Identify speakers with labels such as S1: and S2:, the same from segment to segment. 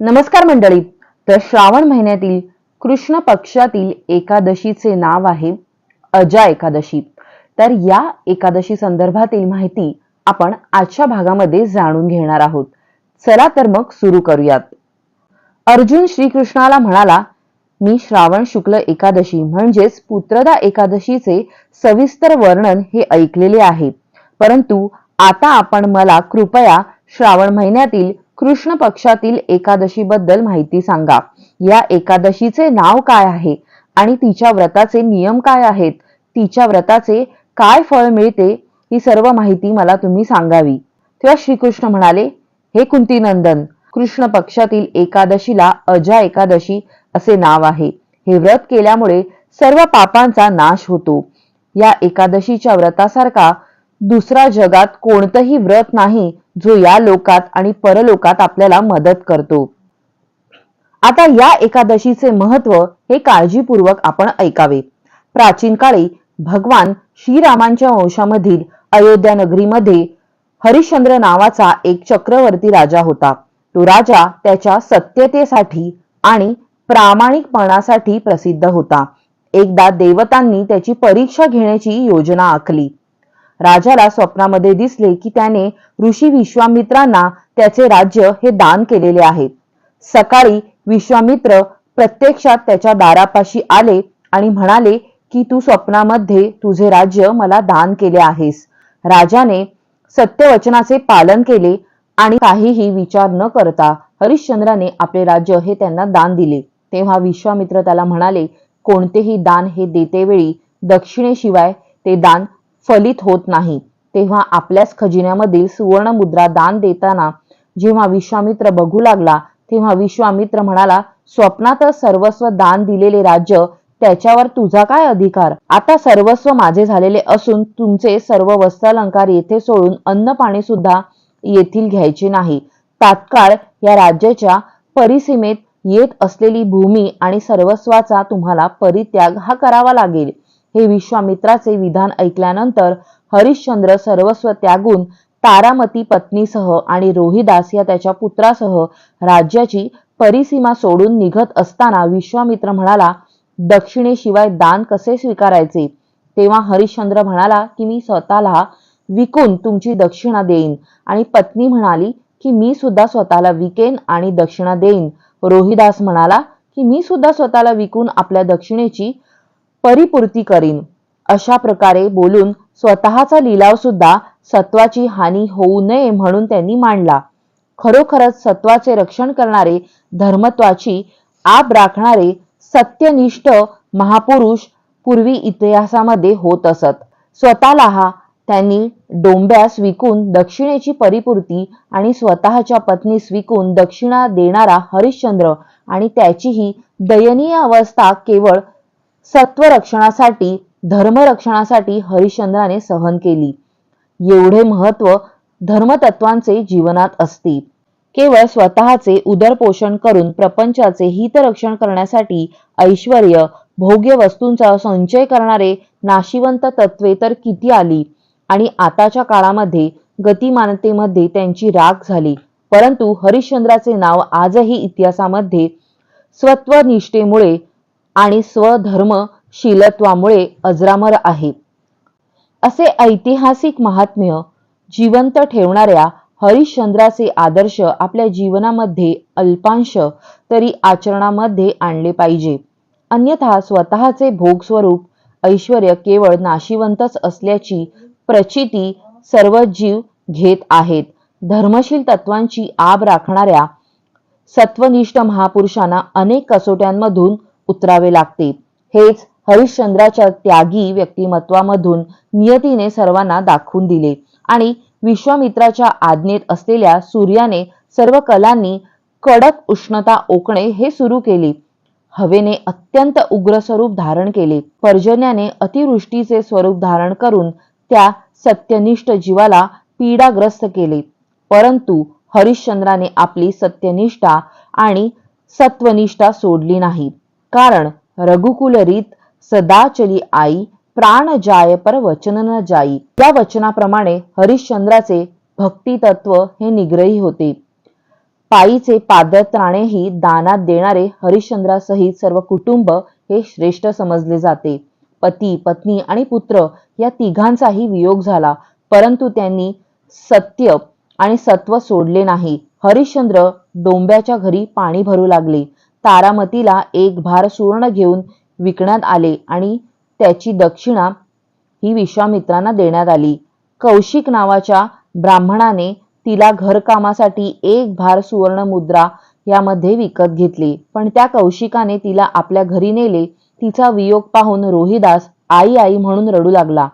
S1: नमस्कार मंडळी. तर श्रावण महिन्यातील कृष्ण पक्षातील एकादशीचे नाव आहे अजा एकादशी. तर या एकादशी संदर्भातील माहिती आपण आजच्या भागामध्ये जाणून घेणार आहोत. चला तर मग सुरू करूयात. अर्जुन श्रीकृष्णाला म्हणाला मी श्रावण शुक्ल एकादशी म्हणजेच पुत्रदा एकादशीचे सविस्तर वर्णन हे ऐकलेले आहे. परंतु आता आपण मला कृपया श्रावण महिन्यातील कृष्ण पक्षातील एकादशीबद्दल माहिती सांगा. या एकादशीचे नाव काय आहे? आणि तिच्या व्रताचे नियम काय आहेत? तिच्या व्रताचे काय फळ मिळते? ही सर्व माहिती मला तुम्ही सांगावी. तेव्हा श्रीकृष्ण म्हणाले हे कुंती नंदन कृष्ण पक्षातील एकादशीला अजा एकादशी असे नाव आहे. हे व्रत केल्यामुळे सर्व पापांचा नाश होतो. या एकादशीच्या व्रतासारखा दुसरा जगात कोणतंही व्रत नाही जो या लोकात आणि परलोकात आपल्याला मदत करतो. आता या एकादशीचे महत्त्व हे काळजीपूर्वक आपण ऐकावे. प्राचीन काळी भगवान श्रीरामांच्या वंशामधील अयोध्या नगरीमध्ये हरिश्चंद्र नावाचा एक चक्रवर्ती राजा होता. तो राजा त्याच्या सत्यतेसाठी आणि प्रामाणिकपणासाठी प्रसिद्ध होता. एकदा देवतांनी त्याची परीक्षा घेण्याची योजना आखली. राजाला स्वप्नामध्ये दिसले की त्याने ऋषी विश्वामित्रांना त्याचे राज्य हे दान केलेले आहे. सकाळी विश्वामित्र प्रत्यक्षात त्याच्या दारापाशी आले आणि म्हणाले की तू स्वप्नामध्ये तुझे राज्य मला दान केले आहेस. राजाने सत्यवचनाचे पालन केले आणि काहीही विचार न करता हरिश्चंद्राने आपले राज्य हे त्यांना दान दिले. तेव्हा विश्वामित्र त्याला म्हणाले कोणतेही दान हे देतेवेळी दक्षिणेशिवाय ते दान फलित होत नाही. तेव्हा आपल्याच खजिन्यामधील सुवर्ण मुद्रा दान देताना जेव्हा विश्वामित्र बघू लागला तेव्हा विश्वामित्र म्हणाला स्वप्नात सर्वस्व दान दिलेले राज्य त्याच्यावर तुझा काय अधिकार? आता सर्वस्व माझे झालेले असून तुमचे सर्व वस्त्रालंकार येथे सोडून अन्न पाणी सुद्धा येथील घ्यायचे नाही. तात्काळ या राज्याच्या परिसीमेत येत असलेली भूमी आणि सर्वस्वाचा तुम्हाला परित्याग हा करावा लागेल. हे विश्वामित्राचे विधान ऐकल्यानंतर हरिश्चंद्र सर्वस्व त्यागून तारामती पत्नीसह आणि रोहिदास या त्याच्या पुत्रासह राज्याची परिसीमा सोडून निघत असताना विश्वामित्र म्हणाला दक्षिणेशिवाय दान कसे स्वीकारायचे? तेव्हा हरिश्चंद्र म्हणाला की मी स्वतःला विकून तुमची दक्षिणा देईन. आणि पत्नी म्हणाली की मी सुद्धा स्वतःला विकेन आणि दक्षिणा देईन. रोहिदास म्हणाला की मी सुद्धा स्वतःला विकून आपल्या दक्षिणेची परिपूर्ती करीन. अशा प्रकारे बोलून स्वतःचा लिलाव सुद्धा सत्वाची हानी होऊ नये म्हणून त्यांनी मांडला. खरोखरच सत्वाचे रक्षण करणारे धर्मत्वाची आप राखणारे सत्यनिष्ठ महापुरुष पूर्वी इतिहासामध्ये होत असत. स्वतःला हा त्यांनी डोंब्यास विकून दक्षिणेची परिपूर्ती आणि स्वतःच्या पत्नीस विकून दक्षिणा देणारा हरिश्चंद्र आणि त्याचीही दयनीय अवस्था केवळ सत्वरक्षणासाठी धर्मरक्षणासाठी हरिश्चंद्राने सहन केली. एवढे महत्त्व धर्मतत्वांचे जीवनात असते. केवळ स्वतःचे उदरपोषण करून प्रपंचाचे हितरक्षण करण्यासाठी ऐश्वर भोग्य वस्तूंचा संचय करणारे नाशिवंत तत्वे तर किती आली. आणि आताच्या काळामध्ये गतिमानतेमध्ये त्यांची राख झाली. परंतु हरिश्चंद्राचे नाव आजही इतिहासामध्ये स्वत्वनिष्ठेमुळे आणि स्वधर्म शीलत्वामुळे अजरामर आहे. असे ऐतिहासिक महात्म्य जिवंत ठेवणाऱ्या हरिश्चंद्राचे आदर्श आपल्या जीवनामध्ये अल्पांश तरी आचरणामध्ये आणले पाहिजे. अन्यथा स्वतःचे भोग स्वरूप ऐश्वर केवळ नाशिवंतच असल्याची प्रचिती सर्व जीव घेत आहेत. धर्मशील तत्वांची आब राखणाऱ्या सत्वनिष्ठ महापुरुषांना अनेक कसोट्यांमधून उतरावे लागते. हेच हरिश्चंद्राच्या त्यागी व्यक्तिमत्वामधून नियतीने सर्वांना दाखवून दिले आणि विश्वामित्राच्या आज्ञेत असलेल्या सूर्याने सर्व कलांनी कडक उष्णता ओकणे हे सुरू केले. हवेने अत्यंत उग्र स्वरूप धारण केले. पर्जन्याने अतिवृष्टीचे स्वरूप धारण करून त्या सत्यनिष्ठ जीवाला पीडाग्रस्त केले. परंतु हरिश्चंद्राने आपली सत्यनिष्ठा आणि सत्वनिष्ठा सोडली नाही. कारण रघुकुल रीत आई प्राण जाय पर वचन न जाई. या वचनाप्रमाणे हरिश्चंद्राचे भक्ती तत्व हे निग्रही होते. पायीचे पादत्राणेही दानात देणारे हरिश्चंद्रासहित सर्व कुटुंब हे श्रेष्ठ समजले जाते. पती पत्नी आणि पुत्र या तिघांचाही वियोग झाला परंतु त्यांनी सत्य आणि सत्व सोडले नाही. हरिश्चंद्र डोंब्याच्या घरी पाणी भरू लागले. तारामतीला एक भार सुवर्ण घेऊन विकण्यात आले आणि त्याची दक्षिणा ही विश्वामित्रांना देण्यात आली. कौशिक नावाच्या ब्राह्मणाने तिला घरकामासाठी एक भार सुवर्ण मुद्रा यामध्ये विकत घेतले. पण त्या कौशिकाने तिला आपल्या घरी नेले. तिचा वियोग पाहून रोहिदास आई आई म्हणून रडू लागला.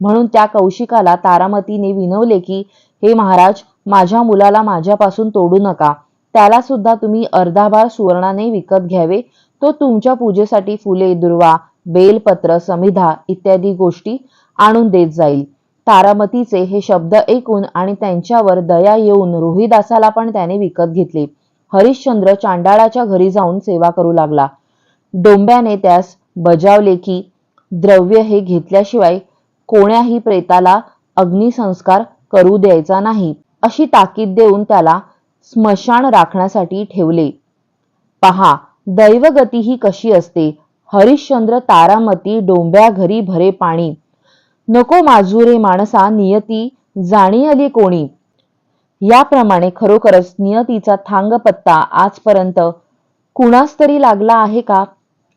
S1: म्हणून त्या कौशिकाला तारामतीने विनवले की हे महाराज माझ्या मुलाला माझ्यापासून तोडू नका. त्याला सुद्धा तुम्ही अर्धाभार सुवर्णाने विकत घ्यावे. तो तुमच्या पूजेसाठी फुले दुर्वा बेलपत्र समिधा इत्यादी गोष्टी आणून देत जाईल. तारामतीचे हे शब्द ऐकून आणि त्यांच्यावर दया येऊन रोहिदासाला पण त्याने विकत घेतले. हरिश्चंद्र चांडाळाच्या घरी जाऊन सेवा करू लागला. डोंब्याने त्यास बजावले की द्रव्य हे घेतल्याशिवाय कोण्याही प्रेताला अग्निसंस्कार करू द्यायचा नाही. अशी ताकीद देऊन त्याला स्मशान राखण्यासाठी ठेवले. पहा दैवगती ही कशी असते? हरिश्चंद्र तारामती डोंब्या घरी भरे पाणी. नको माजुरे माणसा नियती जाणी आली कोणी. याप्रमाणे खरोखरच नियतीचा थांग पत्ता आजपर्यंत कुणास तरी लागला आहे का?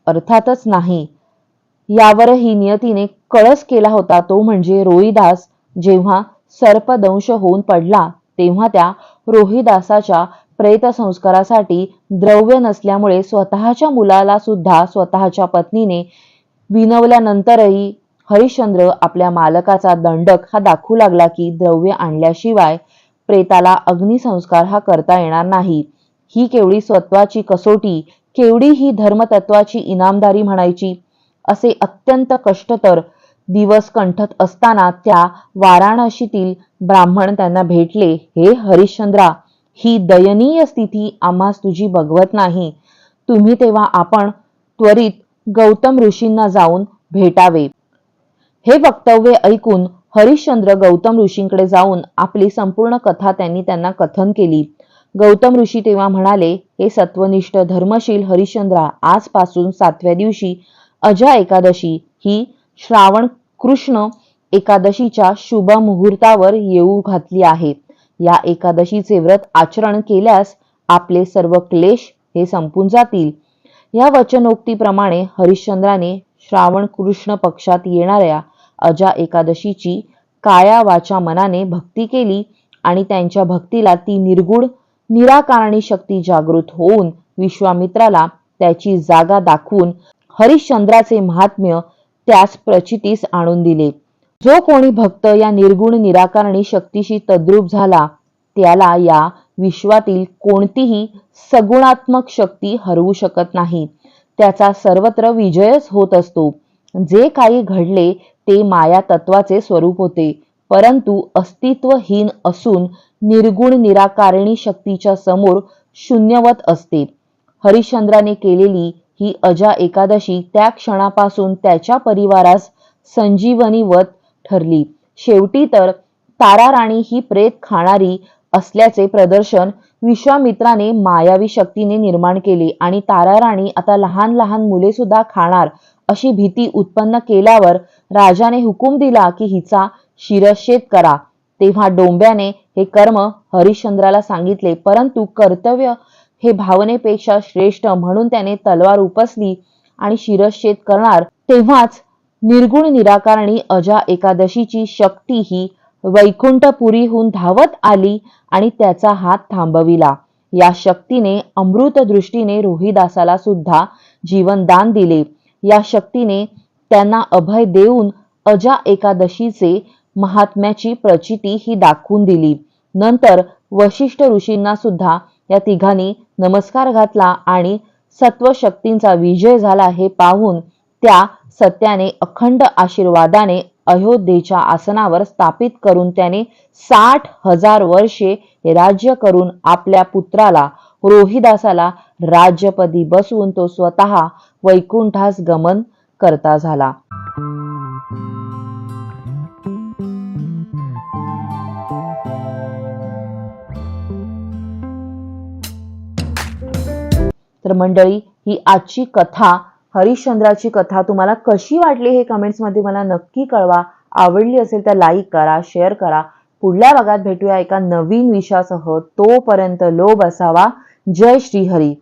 S1: अर्थातच नाही. यावरही नियतीने कळस केला होता तो म्हणजे रोईदास जेव्हा सर्पदंश होऊन पडला. तेव्हा त्या रोहिदासाच्या प्रेत संस्कारासाठी द्रव्य नसल्यामुळे स्वतःच्या मुलाला सुद्धा स्वतःच्या पत्नीने विनवल्यानंतरही हरिश्चंद्र आपल्या मालकाचा दंडक हा दाखवू लागला की द्रव्य आणल्याशिवाय प्रेताला अग्निसंस्कार हा करता येणार नाही. ही केवढी स्वत्वाची कसोटी केवढी ही धर्मतत्वाची इनामदारी म्हणायची असे अत्यंत कष्टतर दिवस कंठत असताना त्या वाराणसीतील ब्राह्मण त्यांना भेटले हे हरिश्चंद्रा ही दयनीय स्थिती आम्हास तुझी बघवत नाही. तुम्ही तेव्हा आपण त्वरित गौतम ऋषींना जाऊन भेटावे. हे वक्तव्य ऐकून हरिश्चंद्र गौतम ऋषींकडे जाऊन आपली संपूर्ण कथा त्यांनी त्यांना कथन केली. गौतम ऋषी तेव्हा म्हणाले हे सत्वनिष्ठ धर्मशील हरिश्चंद्रा आजपासून सातव्या दिवशी अजा एकादशी ही श्रावण कृष्ण एकादशीच्या शुभ मुहूर्तावर येऊ घातली आहे. या एकादशीचे व्रत आचरण केल्यास आपले सर्व क्लेश हे संपून जातील. या वचनोक्तीप्रमाणे हरिश्चंद्राने श्रावण कृष्ण पक्षात येणाऱ्या अजा एकादशीची काया वाचा मनाने भक्ती केली आणि त्यांच्या भक्तीला ती निर्गुण निराकारणी शक्ती जागृत होऊन विश्वामित्राला त्याची जागा दाखवून हरिश्चंद्राचे महात्म्य त्यास प्रचितीस आणून दिले. जो कोणी भक्त या निर्गुण निराकारणी शक्तीशी तद्रूप झाला त्याला या विश्वातील कोणतीही सगुणात्मक शक्ती हरवू शकत नाही. त्याचा सर्वत्र विजयच होत असतो. जे काही घडले ते माया तत्वाचे स्वरूप होते. परंतु अस्तित्वहीन असून निर्गुण निराकारिणी शक्तीच्या समोर शून्यवत असते. हरिश्चंद्राने केलेली ही अजा एकादशी त्या क्षणापासून त्याच्या परिवारास संजीवनीवत ठरली. शेवटी तर ताराराणी ही प्रेत खाणारी असल्याचे प्रदर्शन विश्वामित्राने मायावी शक्तीने निर्माण केले आणि ताराराणी आता लहान लहान मुले सुद्धा खाणार अशी भीती उत्पन्न केल्यावर राजाने हुकूम दिला की हिचा शिरच्छेद करा. तेव्हा डोंब्याने हे कर्म हरिश्चंद्राला सांगितले परंतु कर्तव्य हे भावनेपेक्षा श्रेष्ठ म्हणून त्याने तलवार उपसली आणि शिरच्छेद करणार तेव्हाच निर्गुण निराकारणी अजा एकादशीची शक्ती ही वैकुंठपुरीहून धावत आली आणि त्याचा हात थांबविला. या शक्तीने अमृत दृष्टीने रोहिदासाला सुद्धा जीवनदान दिले. या शक्तीने त्यांना अभय देऊन अजा एकादशीचे महात्म्याची प्रचिती ही दाखवून दिली. नंतर वशिष्ठ ऋषींना सुद्धा या तिघांनी नमस्कार घातला आणि सत्वशक्तींचा विजय झाला हे पाहून त्या सत्याने अखंड आशीर्वादाने अयोध्येच्या आसनावर स्थापित करून त्याने साठ हजार वर्षे राज्य करून आपल्या पुत्राला रोहिदासाला राज्यपदी बसवून तो स्वतः वैकुंठास गमन करता झाला. तर मंडळी ही आजची कथा हरिश्चंद्राची कथा तुम्हाला कशी वाटली हे कमेंट्समध्ये मला नक्की कळवा. आवडली असेल तर लाईक करा शेअर करा. पुढल्या भागात भेटूया एका नवीन विषयासह. तोपर्यंत लोभ असावा. जय श्रीहरी.